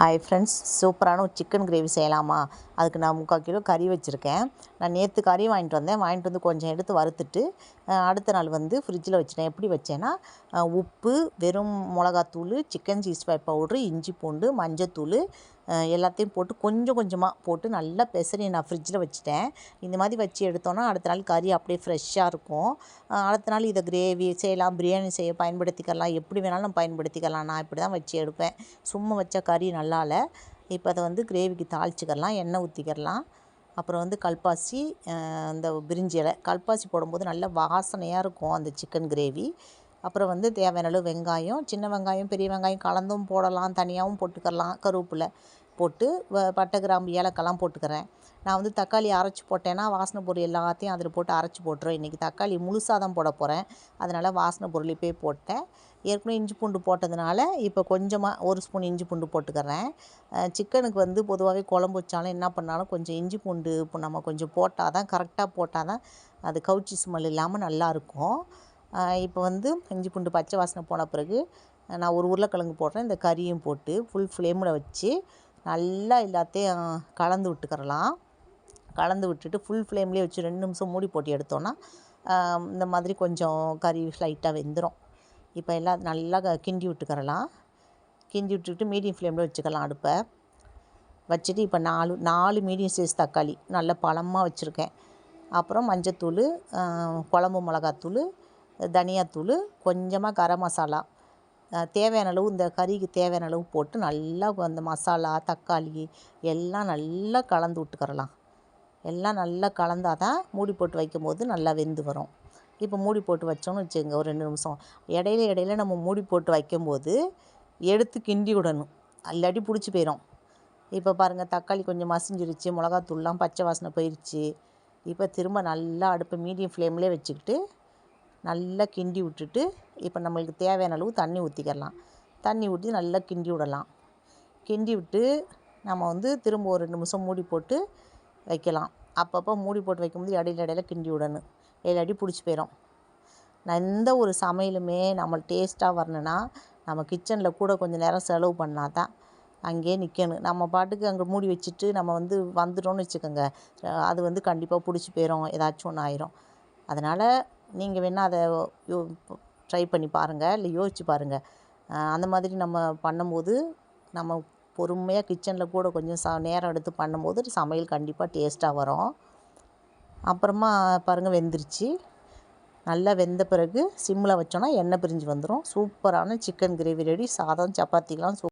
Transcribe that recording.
Hi friends சூப்பரான ஒரு chicken gravy செய்யலாமா? அதுக்கு நான் முக்கால் கிலோ கறி வச்சுருக்கேன். நான் நேற்று கறி வாங்கிட்டு வந்தேன். வாங்கிட்டு வந்து கொஞ்சம் எடுத்து வறுத்துட்டு அடுத்த நாள் வந்து ஃப்ரிட்ஜில் வச்சுட்டேன். எப்படி வச்சேன்னா உப்பு வெறும் மிளகாத்தூள் சிக்கன் சீஸ் ஃபை பவுட்ரு இஞ்சி பூண்டு மஞ்சத்தூள் எல்லாத்தையும் போட்டு கொஞ்சம் கொஞ்சமாக போட்டு நல்லா பெசரி நான் ஃப்ரிட்ஜில் வச்சுட்டேன். இந்த மாதிரி வச்சு எடுத்தோன்னா அடுத்த நாள் கறி அப்படியே ஃப்ரெஷ்ஷாக இருக்கும். அடுத்த நாள் இதை கிரேவி செய்யலாம் பிரியாணி செய்ய பயன்படுத்திக்கலாம். எப்படி வேணாலும் நம்ம பயன்படுத்திக்கலாம். நான் இப்படி தான் வச்சு எடுப்பேன். சும்மா வச்சா கறி நல்லா இல்லை இப்போ அதை வந்து கிரேவிக்கு தாளிச்சிக்கிறலாம் எண்ணெய் ஊற்றிக்கிறலாம் அப்புறம் வந்து கல்பாசி அந்த இந்த பிரிஞ்சி இலை. கல்பாசி போடும்போது நல்ல வாசனையாக இருக்கும் அந்த சிக்கன் கிரேவி. அப்புறம் வந்து தேவையான அளவு வெங்காயம் சின்ன வெங்காயம் பெரிய வெங்காயம் கலந்தும் போடலாம் தனியாகவும் போட்டுக்கலாம் கருவேப்பிலை. போட்டு வ- பட்டை கிராம்பு ஏலக்காய்லாம் போட்டுக்கிறேன். நான் வந்து தக்காளி அரைச்சி போட்டேன்னா வாசனை பொருள் எல்லாத்தையும் அதில் போட்டு அரைச்சி போட்டுருவேன். இன்றைக்கி தக்காளி முழுசாக தான் போட போகிறேன் அதனால் வாசனை பொருள் இப்போயே போட்டேன். ஏற்கனவே இஞ்சி பூண்டு போட்டதுனால இப்போ கொஞ்சமாக ஒரு ஸ்பூன் இஞ்சி பூண்டு போட்டுக்கிறேன். சிக்கனுக்கு வந்து பொதுவாகவே குழம்பு வச்சாலும் என்ன பண்ணாலும் கொஞ்சம் இஞ்சி பூண்டு இப்போ நம்ம கொஞ்சம் போட்டால் தான் கரெக்டாக போட்டால் தான் அது கவுச்சி ஸ்மெல் இல்லாமல் நல்லாயிருக்கும் இப்போ வந்து இஞ்சி பூண்டு பச்சை வாசனை போன பிறகு நான் ஒரு உருளைக்கிழங்கு போடுறேன். இந்த கறியும் போட்டு ஃபுல் ஃப்ளேமில் வச்சு நல்லா எல்லாத்தையும் கலந்து விட்டுக்கிறலாம். கலந்து விட்டுட்டு ஃபுல் ஃப்ளேம்லேயே வச்சு ரெண்டு நிமிஷம் மூடி போட்டு எடுத்தோன்னா இந்த மாதிரி கொஞ்சம் கறி லைட்டாக வெந்துடும் இப்போ எல்லாம் நல்லா க- கிண்டி விட்டுக்கிறலாம். கிண்டி விட்டுட்டு மீடியம் ஃப்ளேமில் வச்சுக்கலாம் அடுப்பை. வச்சுட்டு இப்போ நாலு நாலு மீடியம் சைஸ் தக்காளி நல்ல பழமாக வச்சுருக்கேன். அப்புறம் மஞ்சத்தூள் குழம்பு மிளகாத்தூள் தனியாத்தூள் கொஞ்சமாக கரம் மசாலா. தேவையான அளவு இந்த கறிக்கு தேவையான அளவு போட்டு நல்லா அந்த மசாலா தக்காளி எல்லாம் நல்லா கலந்து விட்டுக்கிறலாம். எல்லாம் நல்லா கலந்தால் தான் மூடி போட்டு வைக்கும்போது நல்லா வெந்து வரும். இப்போ மூடி போட்டு வச்சோம்னு வச்சுக்கோங்க ஒரு ரெண்டு நிமிஷம். இடையில இடையில நம்ம மூடி போட்டு வைக்கும்போது எடுத்து கிண்டி விடணும். இல்லாட்டி பிடிச்சி போயிடும் இப்போ பாருங்கள் தக்காளி கொஞ்சம் மசிஞ்சிருச்சு மிளகாத்தூள்லாம் பச்சை வாசனை போயிடுச்சு இப்போ திரும்ப நல்லா அடுப்பை மீடியம் ஃப்ளேம்லேயே வச்சுக்கிட்டு நல்லா கிண்டி விட்டுட்டு இப்போ நம்மளுக்கு தேவையான அளவு தண்ணி ஊற்றிக்கிறலாம் தண்ணி ஊற்றி நல்லா கிண்டி விடலாம். கிண்டி விட்டு நம்ம வந்து திரும்ப ஒரு ரெண்டு நிமிஷம் மூடி போட்டு வைக்கலாம். அப்பப்போ மூடி போட்டு வைக்கும்போது இடையில இடையில கிண்டி விடணும். இல்லாட்டி பிடிச்சி போயிடும் நான் எந்த ஒரு சமையலுமே நம்ம டேஸ்ட்டாக வரணுன்னா நம்ம கிச்சனில் கூட கொஞ்சம் நேரம் செலவு பண்ணால் தான் அங்கேயே நிற்கணும் நம்ம பாட்டுக்கு அங்கே மூடி வச்சுட்டு நம்ம வந்து வந்துட்டோம்னு வச்சுக்கோங்க. அது வந்து கண்டிப்பாக பிடிச்சி போயிடும் ஏதாச்சும் ஒன்று ஆயிரும். அதனால் நீங்கள் வேணால் அதை யோ ட்ரை பண்ணி பாருங்கள் இல்லை யோசித்து பாருங்கள் அந்த மாதிரி நம்ம பண்ணும்போது நம்ம பொறுமையாக கிச்சனில் கூட கொஞ்சம் ச நேரம் எடுத்து பண்ணும்போது சமையல் கண்டிப்பாக டேஸ்ட்டாக வரும். அப்புறமா பாருங்கள் வெந்துருச்சு. நல்லா வெந்த பிறகு சிம்மில் வச்சோன்னா எண்ணெய் பிரிஞ்சு வந்துடும் சூப்பரான சிக்கன் கிரேவி ரெடி சாதம் சப்பாத்திக்கெலாம் சூ